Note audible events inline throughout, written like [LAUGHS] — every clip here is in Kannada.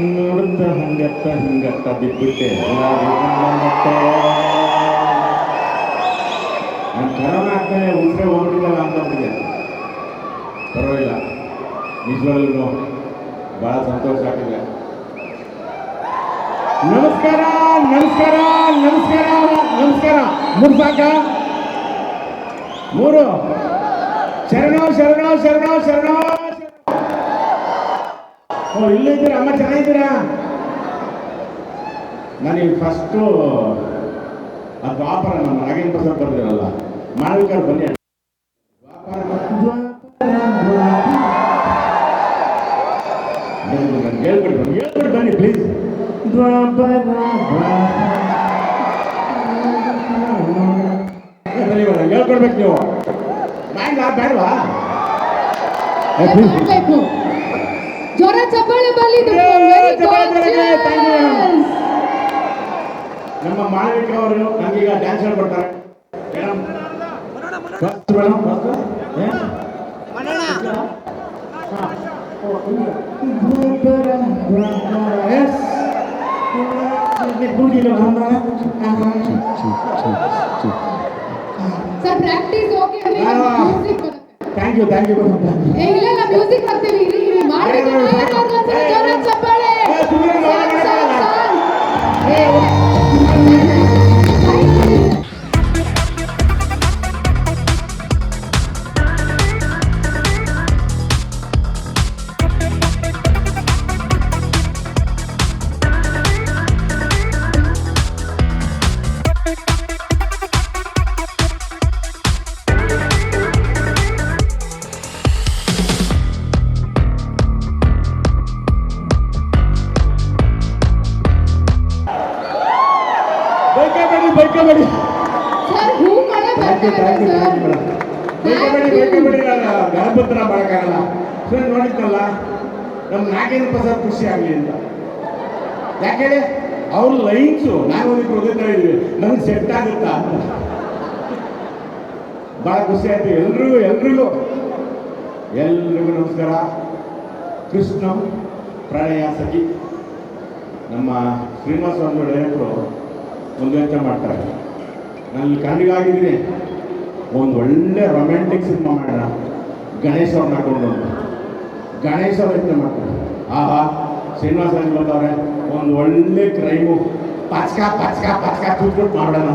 ನೋಡುತ್ತ ಹಂಗತ್ತ ಹಿಂಗತ್ತ ಬಿಟ್ಬಿಟ್ಟೆ ನಾನು ಕರೋನಾ ಆಗ್ತಾನೆ ಉಸಿರೇ ಹೋಗ್ಬಿಟ್ಟಿದ್ದಲ್ಲ ಅಂತಂದ್ರೆ ಪರವಾಗಿಲ್ಲ. ನಿಜವಾಗ್ಲೂ ಬಹಳ ಸಂತೋಷ ಆಗಿದೆ. ನಮಸ್ಕಾರ ನಮಸ್ಕಾರ ನಮಸ್ಕಾರ ನಮಸ್ಕಾರ. ಮೂರು ಸಾಕ? ಮೂರು. ಶರಣ ಶರಣ ಶರಣ ಶರಣ. ಓ ಇಲ್ಲಿದ್ದೀರಾ ಅಮ್ಮ ಚೆನ್ನಾಗಿದ್ದೀರಾ? ನನಗೆ ಫಸ್ಟು ಅದು ವ್ಯಾಪಾರ ನಮ್ಮ ನಾಗೇಂದ್ರ ಪ್ರಸಾದ್ ಬರ್ದಿರಲ್ಲ. ಮಾಳವಿಕರ್ ಬನ್ನಿ. ಹೇಳ್ಬಿಡಿ ಬನ್ನಿ ಬನ್ನಿ ಪ್ಲೀಸ್ ಹೇಳ್ಕೊಡ್ಬೇಕು ನೀವು. ಬ್ಯಾಂಗ್ ಬೇಡವಾ ಚಪ್ಪಾಳೆ ಬರಲಿ ನಮ್ಮ ಮಾಳವಿಕ ಅವರು ನಮಗೀಗ ಡ್ಯಾನ್ಸ್ ಹೇಳ್ಕೊಡ್ತಾರೆ madam first madam first sir practice okay music thank you thank you ಇಲ್ಲ ಇಲ್ಲ ಮ್ಯೂಸಿಕ್ ಬರ್ತೀವಿ ಇರಿ ಇರಿ ಮಾಡಿ ಬೈಕಬೇಡಿ ಸರ್ ಹೂ ಮಳೆ ಬರ್ತಾ thank you thank you sir madam ಬೇಕಬೇಡಿ ನಾನು ಗಣಪತ್ರ ಮಾಡೋಕ್ಕಾಗಲ್ಲ. ಸರ್ ನೋಡಿದ್ನಲ್ಲ ನಮ್ಮ ನಾಗೇಂದ್ರ ಪ್ರಸಾದ್ ಖುಷಿ ಆಗಲಿ ಅಂತ. ಯಾಕೆ ಹೇಳಿ? ಅವ್ರ ಲೈನ್ಸು ನಾನು ಒಂದು ಓದಿತಾ ಇದ್ವಿ. ನಮ್ಗೆ ಸೆಟ್ ಆಗುತ್ತಾ? ಅಂತ ಭಾಳ ಖುಷಿ ಆಯ್ತು. ಎಲ್ರಿಗೂ ಎಲ್ರಿಗೂ. ಎಲ್ರಿಗೂ ನಮಸ್ಕಾರ. ಕೃಷ್ಣ ಪ್ರಣಯ ಸಖಿ. ನಮ್ಮ ಶ್ರೀನಿವಾಸ ಸ್ವಾಮಿಗಳು ಡೈರೆಕ್ಟ್ರು ಯೋಚನೆ ಮಾಡ್ತಾರೆ. ನಾನು ಇಲ್ಲಿ ಕಣ್ಣಿಗಾಗಿದ್ದೀನಿ ಒಂದು ಒಳ್ಳೆ ರೊಮ್ಯಾಂಟಿಕ್ ಸಿನಿಮಾ ಮಾಡೋಣ. ಗಣೇಶ ಅವ್ರನ್ನ ಹಾಕೊಂಡು ಗಣೇಶ್ ಅವ್ರ ಯೋಚನೆ ಮಾಡ್ತಾರೆ. ಆಹಾ ಶ್ರೀನಿವಾಸ ಬಂದವ್ರೆ ಒಂದು ಒಳ್ಳೆ ಕ್ರೈಮು ಪಚ್ಕ ಪಚ್ಕ ಪಚ್ಕ ಕೂತ್ಬಿಟ್ಟು ಮಾಡೋಣ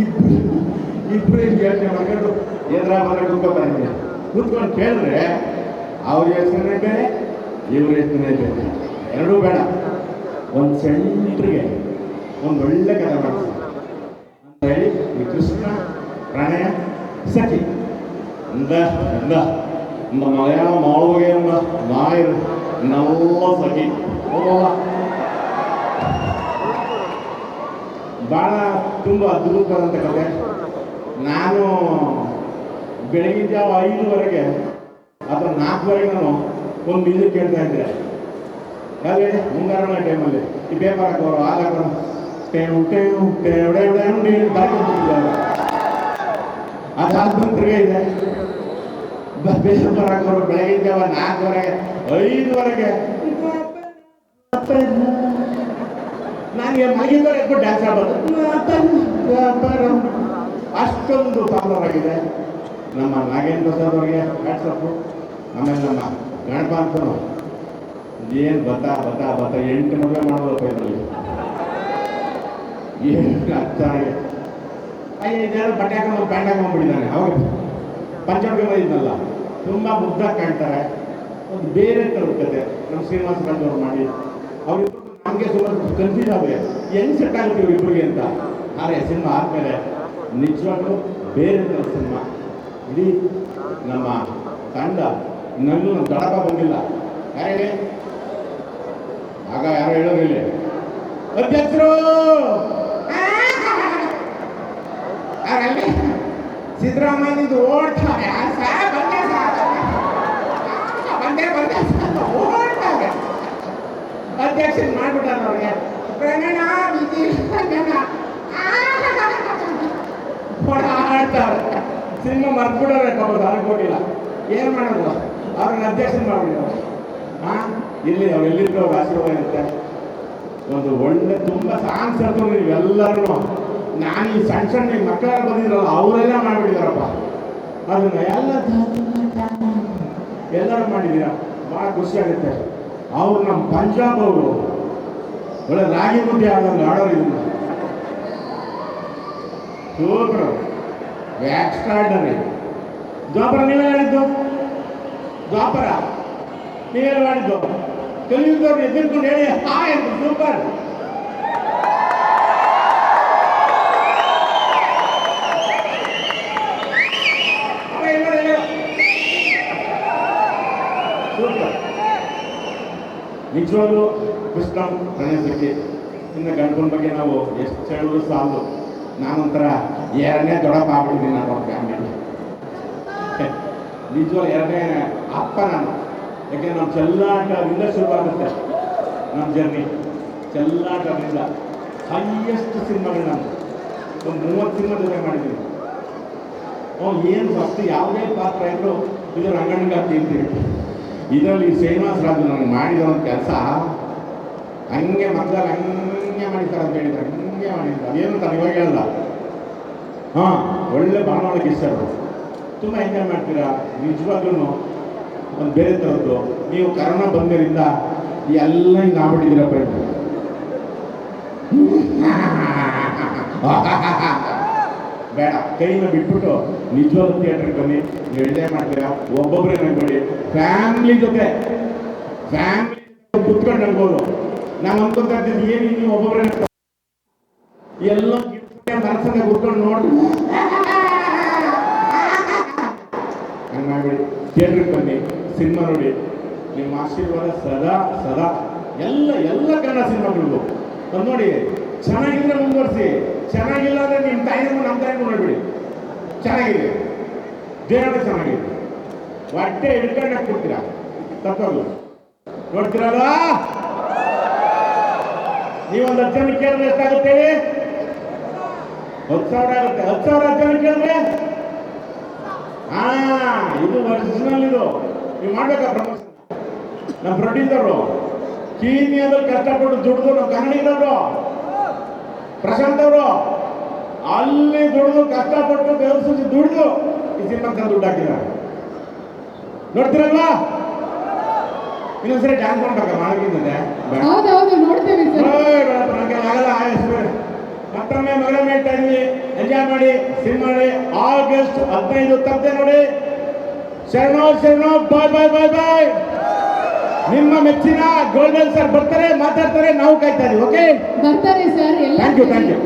ಇಬ್ಬರು ಇಬ್ಬರು ಯೋಚನೆ ಮಾಡ್ಕೊಂಡು ಎದುರ ಬಂದ್ರೆ ಕೂತ್ಕೊತಾರೆ ಕೂತ್ಕೊಂಡು ಕೇಳಿದ್ರೆ ಅವ್ರ ಯೋಚನೆ ಬೇರೆ, ಇವ್ರ ಯೋಚನೆ ಬೇರೆ. ಎರಡೂ ಬೇಡ. ಒಂದು ಸೆಂಟ್ರಿಗೆ. ಒಂದು ಒಳ್ಳೆ ಕಥೆ ಮಾಡಿಸಿ ಅಂತ ಹೇಳಿ ಈ ಕೃಷ್ಣ ಪ್ರಣಯ ಸಖಿ இந்த இந்த இந்த மலையாள மாளுகை என்ற ஞாயிறு நல்ல ಸಖಿ ಹೋಗೋಣ ಭಾಳ ತುಂಬ ಅದ್ಭುತವಾದಂಥ ಕಥೆ ನಾನು ಬೆಳಗಿನ ಜಾವ ಐದುವರೆಗೆ ಅಥವಾ ನಾಲ್ಕುವರೆಗೆ ನಾನು ಒಂದು ಮ್ಯೂಸಿಕ್ ಕೇಳ್ತಾ ಇದ್ದೆ ಯಾವ್ದು ಹೇಳಿ ಮುಂಗಾರಣ ಟೈಮಲ್ಲಿ ಈ ಪೇಪರ್ ಹಾಕೋರು ಹಾಲು ಹಾಕೋರು ಟೇವು ಟೇವು ಟೇವ್ ಟೇವ್ ಟೇವ್ ಟೇವ್ ಬಾಕಿ ಹೋಗ್ತಿದ್ದಾರೆ ಅದಾದ ನಂತರ ಇದೆ. ಬ- ಪೇಪರ್ ಹಾಕೋರು ಬೆಳಗಿನ ಜಾವ ನಾಲ್ಕುವರೆಗೆ ಐದುವರೆಗೆ. ನನಗೆ ಮಗಿದವರೆಗೂ ಡ್ಯಾನ್ಸ್ ಆಡೋದು. ಅಷ್ಟೊಂದು ಪಾಪ್ಯುಲರ್ ಆಗಿದೆ. ನಮ್ಮ ನಾಗೇಂದ್ರ ಪ್ರಸಾದ್ ಅವರಿಗೆ ವಾಟ್ಸಪ್ಪು ಆಮೇಲೆ ನಮ್ಮ ಗಣಪ ಅಂತನು ಏನು ಬತ್ತ ಬತ್ತ ಬತ್ತ ಎಂಟು ಮದುವೆ ಇದರಲ್ಲಿ ಚೆನ್ನಾಗಿ ಅಯ್ಯ ಇದ್ಯಾರು ಬಟ್ಟೆ ಹಾಕೊಂಡು ಪ್ಯಾಂಟ್ ಹಾಕೊಂಡ್ಬಿಟ್ಟಿದ್ದಾನೆ ಅವಾಗ ಪಂಚಮಿ ಇದ್ನಲ್ಲ. ತುಂಬ ಮುಗ್ಧ ಕಾಣ್ತಾರೆ. ಒಂದು ಬೇರೆ ಥರದ ಕತೆ ನಮ್ಮ ಶ್ರೀನಿವಾಸ ಕಂಡವ್ರು ಮಾಡಿ. ಅವರಿಬ್ಬರು ನಮಗೆ ಸುಮಾರು ಕನ್ಫ್ಯೂಸ್ ಆಗಿದೆ ಹೆಂಗ್ ಸೆಟ್ ಆಗುತ್ತೆ ಇವ್ರಿಬ್ರಿಗೆ ಅಂತ. ಆದರೆ ಸಿನಿಮಾ ಆದಮೇಲೆ ನಿಜವಾಗ್ಲೂ ಬೇರೆ ತರ ಸಿನಿಮಾ. ಇಡೀ ನಮ್ಮ ತಂಡ ಇನ್ನೂ ನಮ್ಮ ದಡಪ ಬಂದಿಲ್ಲ. ಯಾರೇ ಆಗ ಯಾರು ಹೇಳೋದಿಲ್ಲ ಇಲ್ಲಿ. ಅಧ್ಯಕ್ಷರು! ಸಿದ್ದರಾಮಯ್ಯನಿಂದ ಓಡ್ತಾರೆ. ಬಂದೆ ಬಂದೆ ಬಂದೆ ಓಡ್ತಾರೆ. ಅಧ್ಯಕ್ಷ ಮಾಡ್ಬಿಟ್ಟಾರ ಅವ್ರಿಗೆ. ಪ್ರಗಣ ವಿಧಿ ಪ್ರಣಯ ಓಡಾಡ್ತಾರೆ ಸಿನಿಮಾ ನನಗೆ ಕೊಟ್ಟಿಲ್ಲ ಏನು ಮಾಡೋದು? ಅವ್ರನ್ನ ಅಧ್ಯಕ್ಷ ಮಾಡ್ಬಿಡೋ ಹಾ ಇಲ್ಲಿ ಅವೆಲ್ಲಿಂದ ಅವ್ರ ಆಶೀರ್ವಾದ ಇರುತ್ತೆ. ಒಂದು ಒಳ್ಳೆ ತುಂಬ ಸಾಂಗ್ಸ್ ಹೇಳ್ತಾರೆ ನೀವೆಲ್ಲರೂ ನಾನು ಈ ಸಣ್ಣ ಸಣ್ಣ ಮಕ್ಕಳು ಬಂದಿದ್ರಲ್ಲ ಅವರೆಲ್ಲ ಮಾಡಿಬಿಟ್ಟಿದಾರಪ್ಪ ಅದನ್ನ ಎಲ್ಲ ಎಲ್ಲರೂ ಮಾಡಿದೀರ ಭಾಳ ಖುಷಿ ಆಗುತ್ತೆ. ಅವ್ರು ನಮ್ಮ ಪಂಜಾಬ್ ಅವರು. ಒಳ್ಳೆ ರಾಗಿ ಮುದ್ದೆ ಆಗೋದು ಆಡೋರು ಇದನ್ನ ಸೂಪರ್. ಎಕ್ಸ್ಟ್ರಾರ್ಡನರಿ ದ್ವಾಪರ ನೀವೇ ಹೇಳಿದ್ದು? ದ್ವಾಪರ ನೀವೇ ಮಾಡಿದ್ದು ಕಲಿಯುಗದವ್ರು ಎದ್ದಿರ್ಕೊಂಡು ಹೇಳಿ. Hi super. ನಿಜವಾಗ್ಲೂ ಕೃಷ್ಣ ಗಣೇಶಕ್ಕೆ ಇನ್ನು ಗಂಡನ ಬಗ್ಗೆ ನಾವು ಎಷ್ಟು ಹೇಳಿದ್ರು ಸಾಲದು ನಾನೊಂಥರ ಎರಡನೇ ದೊಡ್ಡಪ್ಪ ಆಗ್ಬಿಟ್ಟಿದ್ದೀನಿ ನಾನು ಅವ್ರ ಫ್ಯಾಮಿಲಿ ನಿಜವಾಗ ಎರಡನೇ ಅಪ್ಪ ನಾನು. ಯಾಕೆ ನಮ್ಮ ಚೆಲ್ಲಾಟದಿಂದ ಶುರುವಾಗುತ್ತೆ ನಮ್ಮ ಜರ್ನಿ. ಚೆಲ್ಲಾಟದಿಂದ ಹೈಯೆಸ್ಟ್ ಸಿನಿಮಾಗಳು ನಾನು ಒಂದು ಮೂವತ್ತು ಸಿನಿಮಾ ಜೊತೆ ಮಾಡಿದ್ದೀನಿ. ಅವ್ನು ಏನು ಫಸ್ಟ್ ಯಾವುದೇ ಪಾತ್ರ ಇದ್ದರೂ ಇದು ಅಂತ ಅಂತೀವಿ ಇದರಲ್ಲಿ ಶ್ರೀನಿವಾಸ ರಾಜು ನನಗೆ ಮಾಡಿದ ಒಂದು ಕೆಲಸ. ಹಂಗೆ ಮಕ್ಕಳಲ್ಲಿ ಹಂಗೆ ಮಾಡಿದ್ದಾರೆ ಅಂತ ಹೇಳಿದ್ರು. ಹಂಗೆ ಮಾಡಿದ್ದಾರೆ ಅದೇನು ತನಗೆ ಹೇಳಲ್ಲ. ಹಾಂ, ಒಳ್ಳೆ ಬಾಣವಳಕ್ಕೆ ಇಷ್ಟ ತುಂಬ ಎಂಜಾಯ್ ಮಾಡ್ತೀರಾ? ನಿಜವಾಗ್ಲೂ ಒಂದು ಬೇರೆ ಥರದ್ದು. ನೀವು ಕರೋನಾ ಬಂದಿರಿಂದ ಎಲ್ಲ ಹಿಂಗೆ ಆಗ್ಬಿಟ್ಟಿದ್ದೀರಪ್ಪ ಇದು. [LAUGHS] [LAUGHS] ಬೇಡ. ಕೈನ ಬಿಟ್ಬಿಟ್ಟು ನಿಜವಾದ ಥಿಯೇಟ್ರಿಗೆ ಬನ್ನಿ. ನೀವು ಎಂಜಾಯ್ ಮಾಡ್ತೀರಾ ಒಬ್ಬೊಬ್ಬರೇ ನಗ್ಬೇಡಿ ಫ್ಯಾಮಿಲಿ ಜೊತೆ. ಫ್ಯಾಮಿಲಿ ಕುತ್ಕೊಂಡು ನಗ್ಬೋದು ನಾವು ಅನ್ಕೊಂತ ಇರ್ತೀವಿ ಏನು ನೀವು ಒಬ್ಬೊಬ್ಬರೇ. ಎಲ್ಲ ಮನಸ್ಸನ್ನ ಕುತ್ಕೊಂಡು ನೋಡಿ. ಹಂಗೆ ಥಿಯೇಟ್ರಿಗೆ ಬನ್ನಿ. ಸಿನಿಮಾ ನೋಡಿ. ನಿಮ್ಮ ಆಶೀರ್ವಾದ ಸದಾ ಸದಾ. ಎಲ್ಲ ಎಲ್ಲ ಕನ್ನಡ ಸಿನಿಮಾಗಳಿಗೂ. ಅದು ನೋಡಿ, ಚೆನ್ನಾಗಿದ್ರೆ ಮುಂದುವರಿಸಿ. ಚೆನ್ನಾಗಿಲ್ಲ ಅಂದ್ರೆ ನಿಮ್ಮ ತಾಯಿಗೂ ನಮ್ಮ ತಾಯಿಗೂ ನೋಡ್ಬಿಡಿ. ಚೆನ್ನಾಗಿದೆ. ದೇಹದ ಚೆನ್ನಾಗಿದೆ. ಹೊಟ್ಟೆ ಹಿಡ್ಕೊಂಡು ಕೊಡ್ತೀರಾ? ತಪ್ಪಲ್ಲ. ನೋಡ್ತೀರಲ್ಲ ನೀವೊಂದು ಹತ್ತು ಜನ ಕೇಳಿದ್ರೆ ಎಷ್ಟಾಗುತ್ತೆ? ಹತ್ತು ಸಾವಿರ ಆಗುತ್ತೆ. ಹತ್ತು ಸಾವಿರ ಹತ್ತು ಜನ ಕೇಳಿದ್ರೆ? ಹಾ, ಇದು ಒರಿಜಿನಲ್ ಇದು. ನೀವು ಮಾಡ್ಬೇಕಾ ಪ್ರಮೋಷನ್ ನಮ್ಮ ಕೀನಿ ಕೀನ್ಯಾದಲ್ಲಿ ಕಷ್ಟಪಟ್ಟು ದುಡ್ದು ನಮ್ಮ ಕನ್ನಡಿಗರವರು ಪ್ರಶಾಂತ್ ಅವರು ಅಲ್ಲಿ ದುಡಿದು ಕಷ್ಟಪಟ್ಟು ದೇವಸ್ಥಾನ ದುಡಿದು ಈ ಸಿನಿಮಾಕ್ಕೆ ದುಡ್ಡು ಹಾಕಿದ್ದಾರೆ. ನೋಡ್ತೀರಲ್ವಾ? ಇನ್ನೊಂದ್ಸರಿ ಡ್ಯಾನ್ಸ್ ಮಾಡ್ಬೇಕ ಮಾಡಿದ್ದೆ ಆಗಲ್ಲ. ಮತ್ತೊಮ್ಮೆ ಮಗಳ ಹೇಳ್ತಾ ಇದೀವಿ ಎಂಜಾಯ್ ಮಾಡಿ ಸಿನಿಮಾ ಆಗಸ್ಟ್ ಹದಿನೈದು ತಪ್ಪದೆ ನೋಡಿ. ಶರಣೋ ಶರಣೋ ಬಾಯ್ ಬಾಯ್ ಬಾಯ್ ಬಾಯ್ ನಿಮ್ಮ ಮೆಚ್ಚಿನ ಗೋಲ್ಡನ್ ಸರ್ ಬರ್ತಾರೆ ಮಾತಾಡ್ತಾರೆ ನಾವು ಕಾಯ್ತಾ ಇದೀವಿ ಓಕೆ ಬರ್ತಾರೆ sir thank you thank you